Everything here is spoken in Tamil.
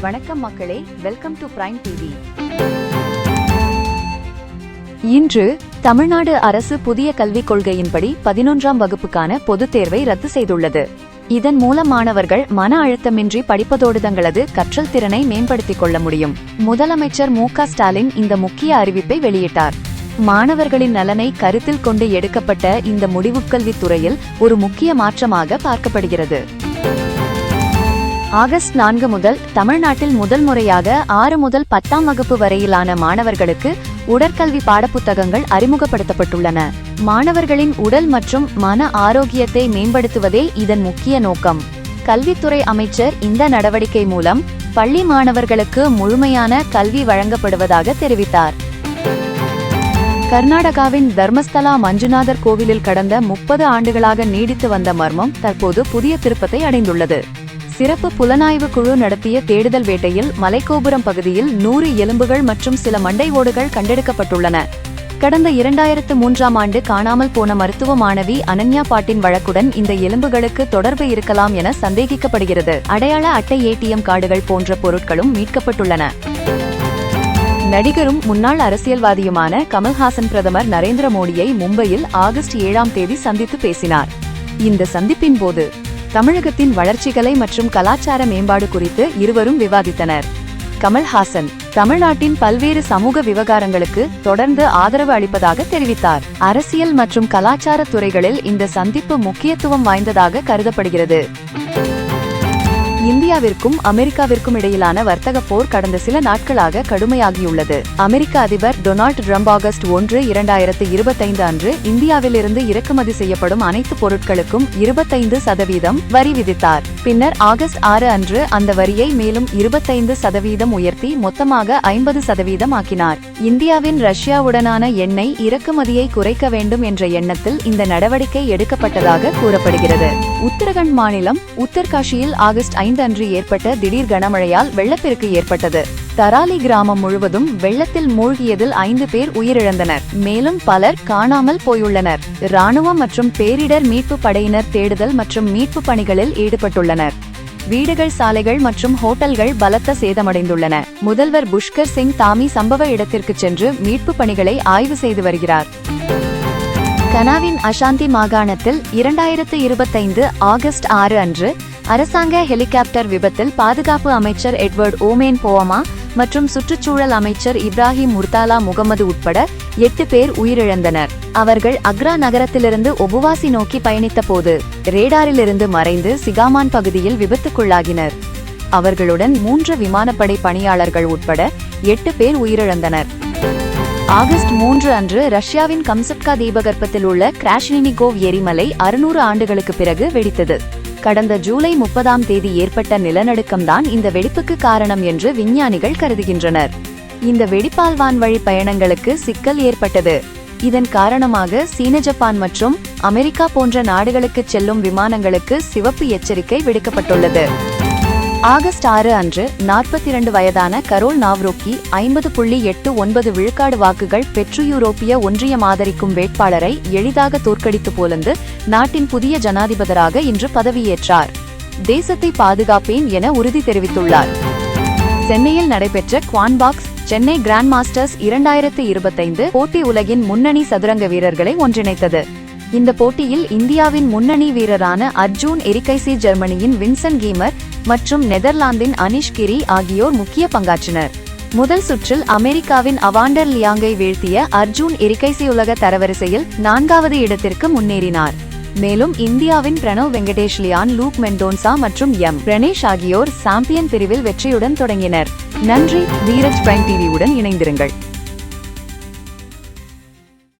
வணக்கம் மக்களே. வெல்கம் டு பிரைம் டிவி இன்று தமிழ்நாடு அரசு புதிய கல்விக் கொள்கையின்படி பதினொன்றாம் வகுப்புக்கான பொதுத் தேர்வை ரத்து செய்துள்ளது. இதன் மூலம் மாணவர்கள் மன அழுத்தமின்றி படிப்பதோடு தங்களது கற்றல் திறனை மேம்படுத்திக் கொள்ள முடியும். முதலமைச்சர் மு க ஸ்டாலின் இந்த முக்கிய அறிவிப்பை வெளியிட்டார். மாணவர்களின் நலனை கருத்தில் கொண்டு எடுக்கப்பட்ட இந்த முடிவுக்கல்வித் துறையில் ஒரு முக்கிய மாற்றமாக பார்க்கப்படுகிறது. ஆகஸ்ட் நான்கு முதல் தமிழ்நாட்டில் முதல் முறையாக ஆறு முதல் பத்தாம் வகுப்பு வரையிலான மாணவர்களுக்கு உடற்கல்வி பாடப்புத்தகங்கள் அறிமுகப்படுத்தப்பட்டுள்ளன. மாணவர்களின் உடல் மற்றும் மன ஆரோக்கியத்தை மேம்படுத்துவதே இதன் முக்கிய நோக்கம். கல்வித்துறை அமைச்சர் இந்த நடவடிக்கை மூலம் பள்ளி மாணவர்களுக்கு முழுமையான கல்வி வழங்கப்படுவதாக தெரிவித்தார். கர்நாடகாவின் தர்மஸ்தலா மஞ்சுநாதர் கோவிலில் கடந்த முப்பது ஆண்டுகளாக நீடித்து வந்த மர்மம் தற்போது புதிய திருப்பத்தை அடைந்துள்ளது. சிறப்பு புலனாய்வு குழு நடத்திய தேடுதல் வேட்டையில் மலைக்கோபுரம் பகுதியில் நூறு எலும்புகள் மற்றும் சில மண்டை ஓடுகள் கண்டெடுக்கப்பட்டுள்ளன. கடந்த இரண்டாயிரத்து மூன்றாம் ஆண்டு காணாமல் போன மருத்துவ மாணவி அனன்யா பாட்டின் வழக்குடன் இந்த எலும்புகளுக்கு தொடர்பு இருக்கலாம் என சந்தேகிக்கப்படுகிறது. அடையாள அட்டை ஏடிஎம் கார்டுகள் போன்ற பொருட்களும் மீட்கப்பட்டுள்ளன. நடிகரும் முன்னாள் அரசியல்வாதியுமான கமல்ஹாசன் பிரதமர் நரேந்திர மோடியை மும்பையில் ஆகஸ்ட் ஏழாம் தேதி சந்தித்து பேசினார். இந்த சந்திப்பின் போது தமிழகத்தின் வளர்ச்சிகளை மற்றும் கலாச்சார மேம்பாடு குறித்து இருவரும் விவாதித்தனர். கமல்ஹாசன் தமிழ்நாட்டின் பல்வேறு சமூக விவகாரங்களுக்கு தொடர்ந்து ஆதரவு அளிப்பதாக தெரிவித்தார். அரசியல் மற்றும் கலாச்சார துறைகளில் இந்த சந்திப்பு முக்கியத்துவம் வாய்ந்ததாக கருதப்படுகிறது. இந்தியாவிற்கும் அமெரிக்காவிற்கும் இடையிலான வர்த்தக போர் கடந்த சில நாட்களாக கடுமையாகியுள்ளது. அமெரிக்க அதிபர் டொனால்ட் ட்ரம்ப் ஆகஸ்ட் ஒன்று இரண்டாயிரத்து இருபத்தைந்து அன்று இந்தியாவிலிருந்து இறக்குமதி செய்யப்படும் அனைத்து பொருட்களுக்கும் இருபத்தைந்து சதவீதம் வரி விதித்தார். பின்னர் ஆகஸ்ட் ஆறு அன்று அந்த வரியை மேலும் இருபத்தைந்து சதவீதம் உயர்த்தி மொத்தமாக ஐம்பது சதவீதம் ஆக்கினார். இந்தியாவின் ரஷ்யாவுடனான எண்ணெய் இறக்குமதியை குறைக்க வேண்டும் என்ற எண்ணத்தில் இந்த நடவடிக்கை எடுக்கப்பட்டதாக கூறப்படுகிறது. உத்தரகண்ட் மாநிலம் உத்தர்காஷியில் ஆகஸ்ட் ஐந்து ஐந்தன்று ஏற்பட்ட திடீர் கனமழையால் வெள்ளப்பெருக்கு ஏற்பட்டது. தராலி கிராமம் முழுவதும் வெள்ளத்தில் மூழ்கியதில் ஐந்து பேர் உயிரிழந்தனர். மேலும் பலர் காணாமல் போயுள்ளனர். ராணுவம் மற்றும் பேரிடர் மீட்பு படையினர் தேடுதல் மற்றும் மீட்பு பணிகளில் ஈடுபட்டுள்ளனர். வீடுகள் சாலைகள் மற்றும் ஹோட்டல்கள் பலத்த சேதமடைந்துள்ளன. முதல்வர் புஷ்கர் சிங் தாமி சம்பவ இடத்திற்கு சென்று மீட்பு பணிகளை ஆய்வு செய்து வருகிறார். கனாவின் அசாந்தி மாகாணத்தில் இரண்டாயிரத்து இருபத்தைந்து ஆகஸ்ட் ஆறு அன்று அரசாங்க ஹெலிகாப்டர் விபத்தில் பாதுகாப்பு அமைச்சர் எட்வர்ட் ஓமேன் போவமா மற்றும் சுற்றுச்சூழல் அமைச்சர் இப்ராஹிம் முர்தாலா முகமது உட்பட எட்டு பேர் உயிரிழந்தனர். அவர்கள் அக்ரா நகரத்திலிருந்து ஒபுவாசி நோக்கி பயணித்த போது ரேடாரிலிருந்து மறைந்து சிகாமான் பகுதியில் விபத்துக்குள்ளாகினர். அவர்களுடன் மூன்று விமானப்படை பணியாளர்கள் உட்பட எட்டு பேர் உயிரிழந்தனர். ஆகஸ்ட் மூன்று அன்று ரஷ்யாவின் கம்சட்கா தீபகற்பத்தில் உள்ள கிராஷ்னினிகோவ் எரிமலை அறுநூறு ஆண்டுகளுக்கு பிறகு வெடித்தது. கடந்த ஜூலை முப்பதாம் தேதி ஏற்பட்ட நிலநடுக்கம்தான் இந்த வெடிப்புக்கு காரணம் என்று விஞ்ஞானிகள் கருதுகின்றனர். இந்த வெடிப்பால் வான்வழி பயணங்களுக்கு சிக்கல் ஏற்பட்டது. இதன் காரணமாக சீன ஜப்பான் மற்றும் அமெரிக்கா போன்ற நாடுகளுக்கு செல்லும் விமானங்களுக்கு சிவப்பு எச்சரிக்கை விடுக்கப்பட்டுள்ளது. ஆகஸ்ட் ஆறு அன்று நாற்பத்தி இரண்டு வயதான கரோல் நாவ்ரோக்கி ஐம்பது புள்ளி எட்டு ஒன்பது விழுக்காடு வாக்குகள் பெற்று யூரோப்பிய ஒன்றியம் ஆதரிக்கும் வேட்பாளரை எளிதாக தோற்கடித்து போலந்து நாட்டின் புதிய ஜனாதிபதராக இன்று பதவியேற்றார். தேசத்தை பாதுகாப்பேன் என உறுதி தெரிவித்துள்ளார். சென்னையில் நடைபெற்ற குவான்பாக்ஸ் சென்னை கிராண்ட் மாஸ்டர்ஸ் இரண்டாயிரத்து இருபத்தைந்து போட்டி உலகின் முன்னணி சதுரங்க வீரர்களை ஒன்றிணைத்தது. இந்த போட்டியில் இந்தியாவின் முன்னணி வீரரான அர்ஜூன் எரிகைசி ஜெர்மனியின் வின்சன் கீமர் மற்றும் நெதர்லாந்தின் அனிஷ் கிரி ஆகியோர் முக்கிய பங்காற்றினர். முதல் சுற்றில் அமெரிக்காவின் அவாண்டர் லியாங்கை வீழ்த்திய அர்ஜூன் எரிகைசி உலக தரவரிசையில் நான்காவது இடத்திற்கு முன்னேறினார். மேலும் இந்தியாவின் பிரணவ் வெங்கடேஷ் லியான் லூக் மெண்டோன்சா மற்றும் எம். பிரணேஷ் ஆகியோர் சாம்பியன் பிரிவில் வெற்றியுடன் தொடங்கினர். நன்றி தீரஜ் பிரைம் டிவியுடன் இணைந்திருங்கள்.